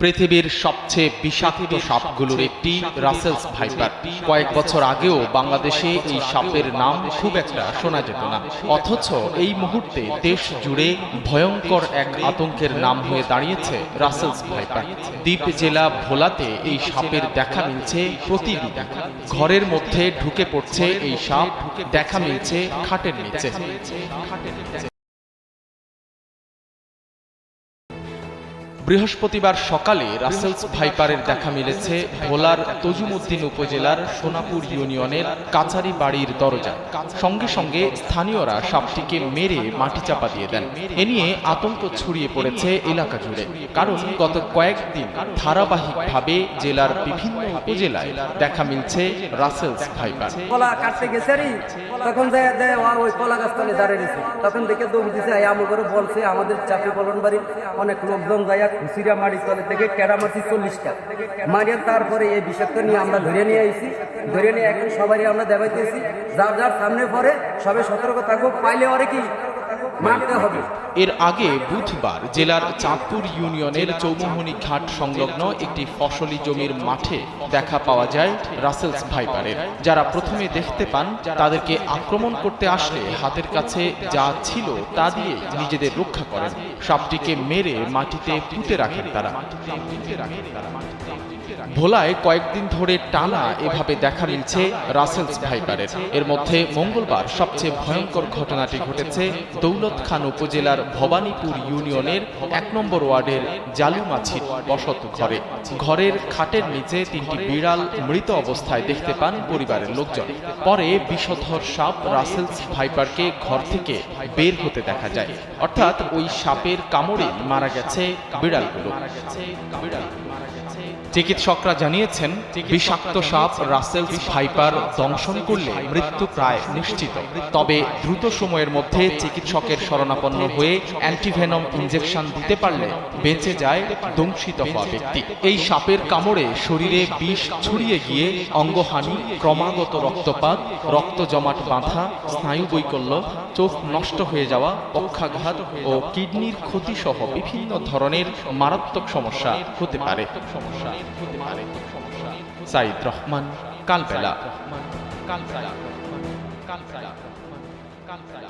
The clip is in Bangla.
পৃথিবীর সবচেয়ে বিষাক্ত সাপগুলোর একটি রাসেলস ভাইপার। কয়েক বছর আগেও বাংলাদেশে এই সাপের নাম খুব একটা শোনা যেত না। অথচ এই মুহূর্তে দেশ জুড়ে ভয়ঙ্কর এক আতঙ্কের নাম হয়ে দাঁড়িয়েছে রাসেলস ভাইপার। দ্বীপ জেলা ভোলাতে এই সাপের দেখা মিলছে প্রতিদিন। ঘরের মধ্যে ঢুকে পড়ছে এই সাপ দেখা মিলছে খাটের নিচে। বৃহস্পতিবার সকালে রাসেলস ভাইপারের দেখা মিলেছে ভোলার তজুমুদ্দিন উপজেলার সোনাপুর ইউনিয়নের কাছারি বাড়ির দরজা। সঙ্গে সঙ্গে স্থানীয়রা সাপটিকে মেরে মাটি চাপা দিয়ে দেন। এ নিয়ে আতঙ্ক ছড়িয়ে পড়েছে এলাকা জুড়ে। কারণ গত কয়েকদিন ধারাবাহিকভাবে জেলার বিভিন্ন উপজেলায় দেখা মিলছে রাসেলস ভাইপার। কলা কাটতে গেছে তখন যায় ওই কলা গাছতলে দাঁড়িয়ে তখন দেখে দৌড় দিছে এই আমল করে বলছে আমাদের চাপে কলন বাড়ির অনেক লোকজন যাইয়া খুশিরা মারি তলে থেকে কেডা চল্লিশটা। মারিয়া তারপরে এই বিষয়টা নিয়ে আমরা ধরে নিয়ে আইছি। ধরে নিয়ে এখন সবারই আমরা দেবাইতেছি যার যার সামনে পরে সবাই সতর্ক থাকব পাইলে অরে কি এর আগে বুধবার জেলার চাঁদপুর ইউনিয়নের চৌমোহনী ঘাট সংলগ্ন একটি ফসলি জমির মাঠে দেখা পাওয়া যায় রাসেলস ভাইপারের। যারা প্রথমে দেখতে পান, তাদেরকে আক্রমণ করতে আসলে হাতের কাছে যা ছিল তা দিয়ে নিজেদের রক্ষা করেন। সাপটিকে মেরে মাটিতে পুঁতে রাখেন তারা। ভোলায় কয়েকদিন ধরে টানা এভাবে দেখা মিলছে রাসেলস ভাইপারের। এর মধ্যে মঙ্গলবার সবচেয়ে ভয়ঙ্কর ঘটনাটি ঘটেছে দৌলত খান উপজেলার ভবানীপুর ইউনিয়নের এক নম্বর ওয়ার্ডের জালুমাছির বসত ঘরে। ঘরের খাটের নিচে তিনটি বিড়াল মৃত অবস্থায় দেখতে পান পরিবারের লোকজন। পরে বিষধর সাপ রাসেলস ভাইপারকে ঘর থেকে বের হতে দেখা যায়। অর্থাৎ ওই সাপের কামড়ে মারা গেছে বিড়ালগুলো। চিকিৎসকরা জানিয়েছেন, বিষাক্ত সাপ রাসেলস ভাইপার দংশন করলে মৃত্যু প্রায় নিশ্চিত। তবে দ্রুত সময়ের মধ্যে চিকিৎসকের শরণাপন্ন হয়ে অ্যান্টিভেনম ইনজেকশন দিতে পারলে বেঁচে যায় দংশিত হওয়া ব্যক্তি। এই সাপের কামড়ে শরীরে বিষ ছড়িয়ে গিয়ে অঙ্গহানি, ক্রমাগত রক্তপাত রক্ত জমাট বাঁধা স্নায়ু বৈকল্য চোখ নষ্ট হয়ে যাওয়া, পক্ষাঘাত ও কিডনির ক্ষতি সহ বিভিন্ন ধরনের মারাত্মক সমস্যা হতে পারে। সাইদ রহমান কালবেলা। কালবেলা। কালবেলা। কালবেলা।